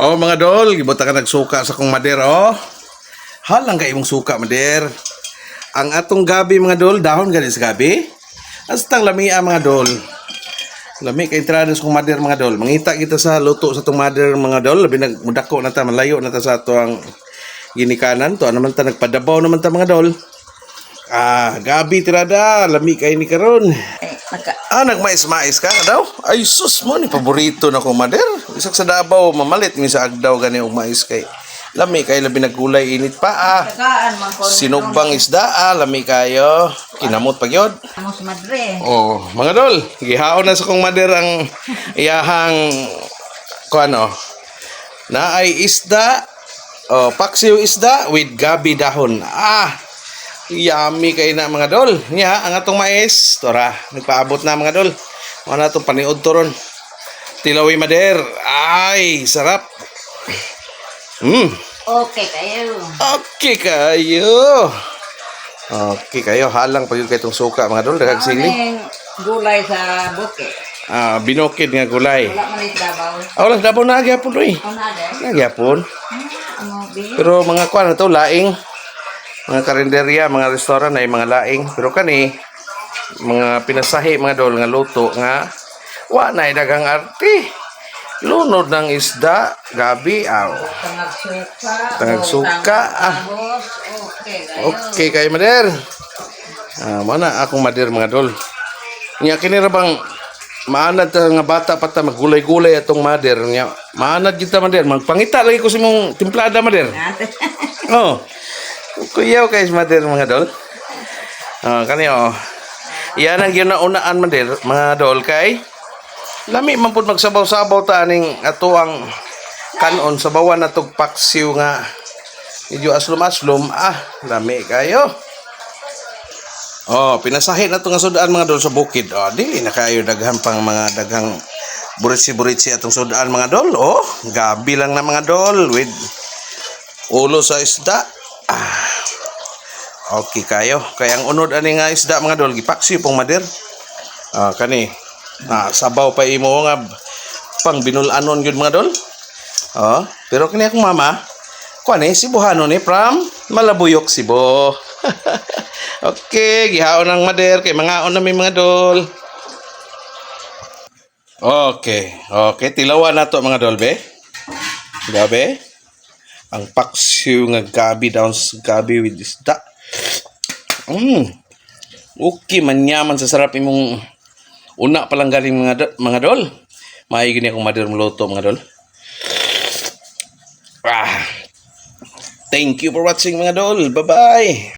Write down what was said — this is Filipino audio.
Oh mga dol, gibuta ka nagsuka sa kong mader oh. Halang ka imong suka mader. Ang atong gabi mga dol, dahon gani sa gabi. Astang lamia mga dol. Lami kay entrada sa kong mader mga dol. Mangita kita sa luto sa tong mader mga dol, labi nagmudako na ta malayo na ta sa ato ang ginikanan to. Ano man ta nagpadabaw naman ta mga dol. Ah, gabi tirada, lami kay ni karon. Eh, Ah, nagmais-mais ka daw? Ay, sus mo, ni paborito na ko, mader. Isak sa Davao, mamalit, mi sa agdaw gani og mais kay. Lami kay labi nagkulay init pa ah. Sinugbang isda ah, lami kayo. Kinamot pa gyud. Amo sa madre. Oh, mga dol, gihaon na sa kong mader ang iyahang ko ano. Na ay isda, oh, paksiw isda with gabi dahon. Ah, yummy kay na mga dol. Nya, ang atong mais, tora, nagpaabot na mga dol. Mga na itong paniod to ron. Tilawi mader. Ay, sarap. Hmm, Okay kayo. okay kayo. Okay kayo, halang pa yun kay itong suka mga dol, dagag sili. Gulay sa buke. Ah, binokid nga gulay. Wala man dabaw. Ah, wala dapat na gyapon oi. Ano na de? Na gyapon. Amo bi. Pero mga kuan na to laing mga karinderya, mga restaurant ay mga laing. Pero kani mga pinasahi mga dol nga luto nga wa na dagang arte. Lunod ng isda, gabi, aw. Tangag suka. Tangag suka, ah. Okay kayo. Mader. Ah, mana akong mader mga dol. Nya kini ra bang maanad ta nga bata pa ta magulay-gulay atong mader nya. Maanad kita mader, magpangita lagi ko sa imong timplada mader. Oh. Kuyaw kay mader mga dol. Ah, kani oh. Iyan ang ginaunaan mader mga dol kay lami man pud magsabaw-sabaw ta aning ato ang kanon sa bawan na tog paksiw nga medyo aslom-aslom ah lami kayo. Oh, pinasahi na to nga sudaan mga dol sa bukid. Oh, dili na kayo daghan pang mga daghang buritsi-buritsi atong sudaan mga dol. Oh, gabi lang na mga dol with ulo sa isda. Ah. Okay kayo. Kaya ang unod ani nga isda mga dol gipaksi pong mader. Ah, kani. Ah, sabaw pa imo nga pang binulanon gyud mga dol. Oh, pero kani akong mama, kuan eh, Cebuano ni from Malabuyok, Cebu. okay, gihaon ng mader kay mga on na may mga dol. Okay, okay, tilawan na to mga dol be. Gabi. Ang paksiw nga gabi down gabi with isda. Mm. Okay, manyaman sa sarap imong una pa lang galing mga do- mga dol. May gini akong mader luto mga dol. Ah. Thank you for watching mga dol. Bye-bye.